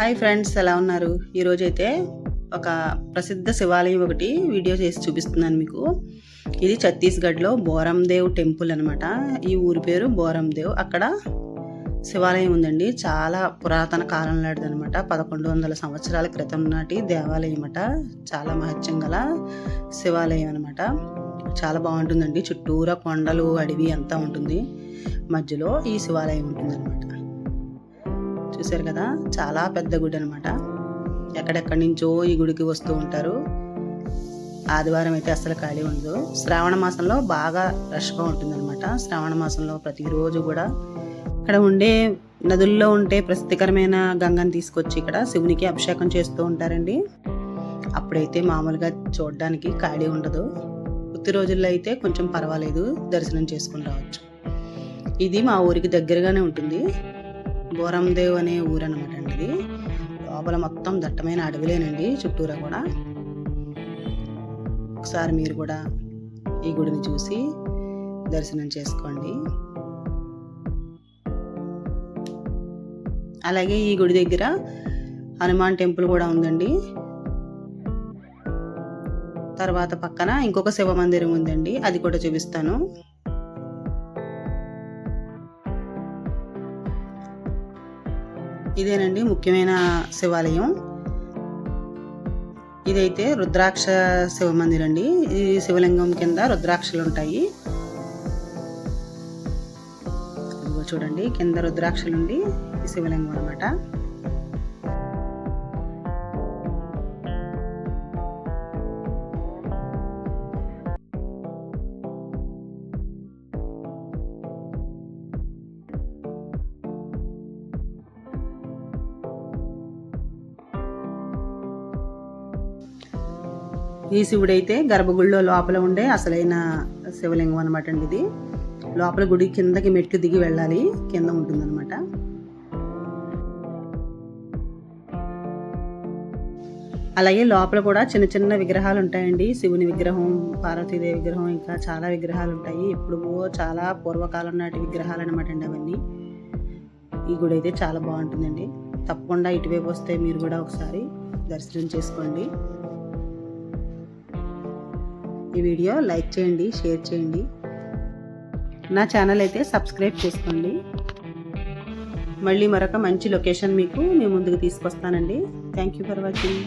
Hi friends ఎలా ఉన్నారు? ఈరోజు అయితే ఒక ప్రసిద్ధ శివాలయం ఒకటి వీడియో చేసి చూపిస్తున్నాను మీకు. ఇది ఛత్తీస్గఢ్లో బోరందేవ్ టెంపుల్ అనమాట ఈ ఊరి పేరు బోరందేవ్. అక్కడ శివాలయం ఉందండి. చాలా పురాతన కాలం నాటిది అనమాట పదకొండు వందల సంవత్సరాల క్రితం నాటి దేవాలయం అట. చాలా మహత్యం గల శివాలయం అనమాట చాలా బాగుంటుందండి. చుట్టూరా కొండలు అడవి అంతా ఉంటుంది. మధ్యలో ఈ శివాలయం ఉంటుంది చూశారు కదా? చాలా పెద్ద గుడి అనమాట ఎక్కడెక్కడి నుంచో ఈ గుడికి వస్తూ ఉంటారు. ఆదివారం అయితే అసలు ఖాళీ ఉండదు. శ్రావణ మాసంలో బాగా రష్గా ఉంటుందన్నమాట. శ్రావణ మాసంలో ప్రతిరోజు కూడా ఇక్కడ ఉండే నదుల్లో ఉంటే ప్రసిద్ధికరమైన గంగని తీసుకొచ్చి ఇక్కడ శివునికి అభిషేకం చేస్తూ ఉంటారండి. అప్పుడైతే మామూలుగా చూడడానికి ఖాళీ ఉండదు. ఉత్తి రోజుల్లో అయితే కొంచెం పర్వాలేదు. దర్శనం చేసుకుని రావచ్చు. ఇది మా ఊరికి దగ్గరగానే ఉంటుంది. బోరందేవ్ అనే ఊరు అనమాట అండి ఇది. లోపల మొత్తం దట్టమైన అడవిలేనండి చుట్టూరా కూడా. ఒకసారి మీరు కూడా ఈ గుడిని చూసి దర్శనం చేసుకోండి. అలాగే ఈ గుడి దగ్గర హనుమాన్ టెంపుల్ కూడా ఉందండి. తర్వాత పక్కన ఇంకొక శివ మందిరం ఉందండి అది కూడా చూపిస్తాను. ఇదేనండి ముఖ్యమైన శివాలయం. ఇదైతే రుద్రాక్ష శివ మందిరం అండి. ఈ శివలింగం కింద రుద్రాక్షలు ఉంటాయి చూడండి కింద రుద్రాక్షలుండి ఈ శివలింగం అనమాట ఈ శివుడైతే గర్భగుడిలో లోపల ఉండే అసలైన శివలింగం అనమాట అండి ఇది. లోపల గుడి కిందకి మెట్లు దిగి వెళ్ళాలి. కింద ఉంటుందన్నమాట. అలాగే లోపల కూడా చిన్న చిన్న విగ్రహాలు ఉంటాయండి. శివుని విగ్రహం పార్వతీదేవి విగ్రహం ఇంకా చాలా విగ్రహాలు ఉంటాయి. ఇప్పుడు చాలా పూర్వకాలం నాటి విగ్రహాలు అనమాట అండి అవన్నీ. ఈ గుడి అయితే చాలా బాగుంటుందండి. తప్పకుండా ఇటువైపు వస్తే మీరు కూడా ఒకసారి దర్శనం చేసుకోండి. ఈ వీడియో లైక్ చేయండి షేర్ చేయండి. నా ఛానల్ అయితే సబ్స్క్రైబ్ చేసుకోండి. మళ్ళీ మరొక మంచి లొకేషన్ మీకు మీ ముందుకు తీసుకొస్తానండి. Thank you for watching.